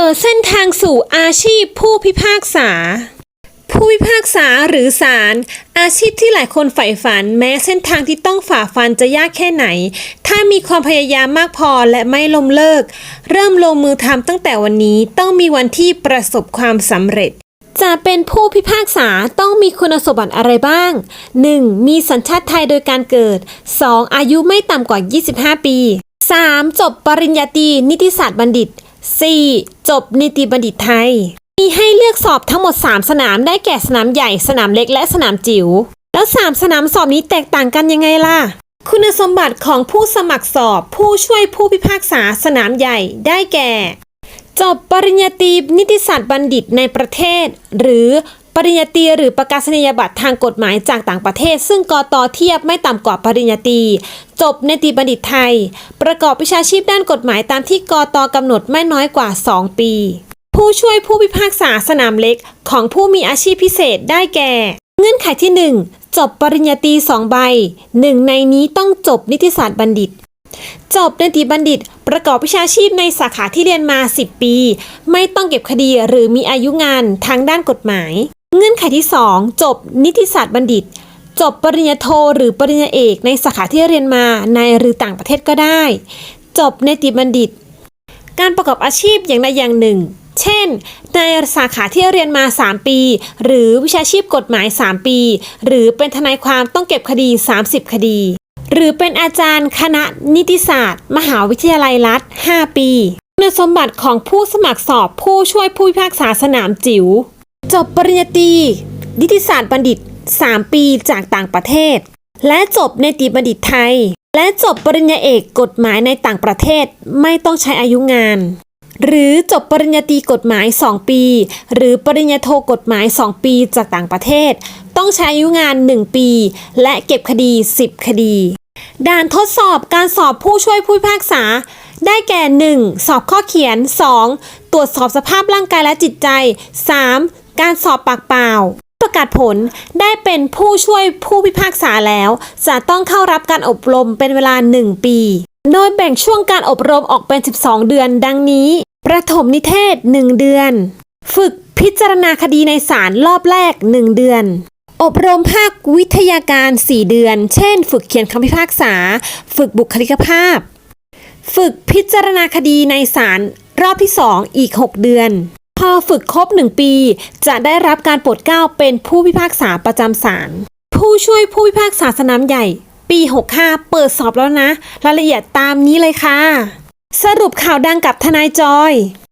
ปิดเส้นทางสู่อาชีพผู้พิพากษา ผู้พิพากษาหรือศาลอาชีพที่หลายคนใฝ่ฝัน แม้เส้นทางที่ต้องฝ่าฟันจะยากแค่ไหน ถ้ามีความพยายามมากพอและไม่ล้มเลิก เริ่มลงมือทำตั้งแต่วันนี้ต้องมีวันที่ประสบความสำเร็จจะเป็นผู้พิพากษาต้องมีคุณสมบัติอะไรบ้าง 1. มีสัญชาติไทยโดยการเกิด 2. อายุไม่ต่ำกว่า 25 ปี 3. จบปริญญาตรีนิติศาสตร์บัณฑิต 4. จบนิติบัณฑิตไทย มีให้เลือกสอบทั้งหมด 3 สนามได้แก่สนามใหญ่สนามเล็กและสนามจิ๋ว แล้ว 3 สนามสอบนี้แตกต่างกันยังไงล่ะ คุณสมบัติของผู้สมัครสอบผู้ช่วยผู้พิพากษาสนามใหญ่ได้แก่ จบปริญญาตรีนิติศาสตร์บัณฑิตในประเทศ หรือ ปริญญาตรีหรือประกาศนียบัตรทางกฎหมายจากต่างประเทศ ซึ่งกอตอเทียบไม่ต่ำกว่าปริญญาตรีจบในติบัณฑิตไทย ประกอบวิชาชีพด้านกฎหมายตามที่กอตอกำหนดไม่น้อยกว่า 2 ปี ผู้ช่วยผู้พิพากษาสนามเล็กของผู้มีอาชีพพิเศษได้แก่ เงื่อนไขที่ 1 จบปริญญาตรี2ใบหนึ่งในนี้ต้องจบนิติศาสตร์บัณฑิตจบนิติบัณฑิต ประกอบวิชาชีพในสาขาที่เรียนมา 10 ปี ไม่ต้องเก็บคดีหรือมีอายุงานทางด้านกฎหมาย เงื่อนไขที่ 2 จบนิติศาสตร์บัณฑิต จบปริญญาโทหรือปริญญาเอกในสาขาที่เรียนมาในหรือต่างประเทศก็ได้ จบนิติบัณฑิต การประกอบอาชีพอย่างใดอย่างหนึ่ง เช่น ในสาขาที่เรียนมา 3 ปี หรือวิชาชีพกฎหมาย 3 ปี หรือเป็นทนายความต้องเก็บคดี 30 คดี หรือเป็นอาจารย์คณะนิติศาสตร์ มหาวิทยาลัยรัฐ 5 ปี คุณสมบัติของผู้สมัครสอบผู้ช่วยผู้พิพากษาสนามจิ๋ว จบปริญญาตรีนิติศาสตร์บัณฑิต 3 ปีจากต่างประเทศ และจบในติบัณฑิตไทย และจบปริญญาเอกกฎหมายในต่างประเทศไม่ต้องใช้อายุงาน หรือจบปริญญาตรีกฎหมาย 2 ปี หรือปริญญาโทกฎหมาย 2 ปีจากต่างประเทศ ต้องใช้อายุงาน 1 ปี และเก็บคดี 10 คดี ด่านทดสอบการสอบผู้ช่วยผู้พิพากษาได้แก่ 1. สอบข้อเขียน 2. ตรวจสอบสภาพร่างกายและจิตใจ 3. การสอบปากเปล่า ประกาศผลได้เป็นผู้ช่วยผู้พิพากษาแล้ว จะต้องเข้ารับการอบรมเป็นเวลา 1 ปี โดยแบ่งช่วงการอบรมออกเป็น 12 เดือนดังนี้ ประถมนิเทศ 1 เดือน ฝึกพิจารณาคดีในศาลรอบแรก 1 เดือนอบรมภาควิทยาการ 4 เดือน เช่น ฝึกเขียนคำพิพากษา ฝึกบุคลิกภาพ ฝึกพิจารณาคดีในศาลรอบที่ 2 อีก 6 เดือน พอฝึกครบหนึ่งปี จะได้รับการโปรดเกล้าเป็นผู้พิพากษาประจำศาลผู้ช่วยผู้พิพากษาสนามใหญ่ ปี 65 เปิดสอบแล้วนะ รายละเอียดตามนี้เลยค่ะ สรุปข่าวดังกับทนายจอย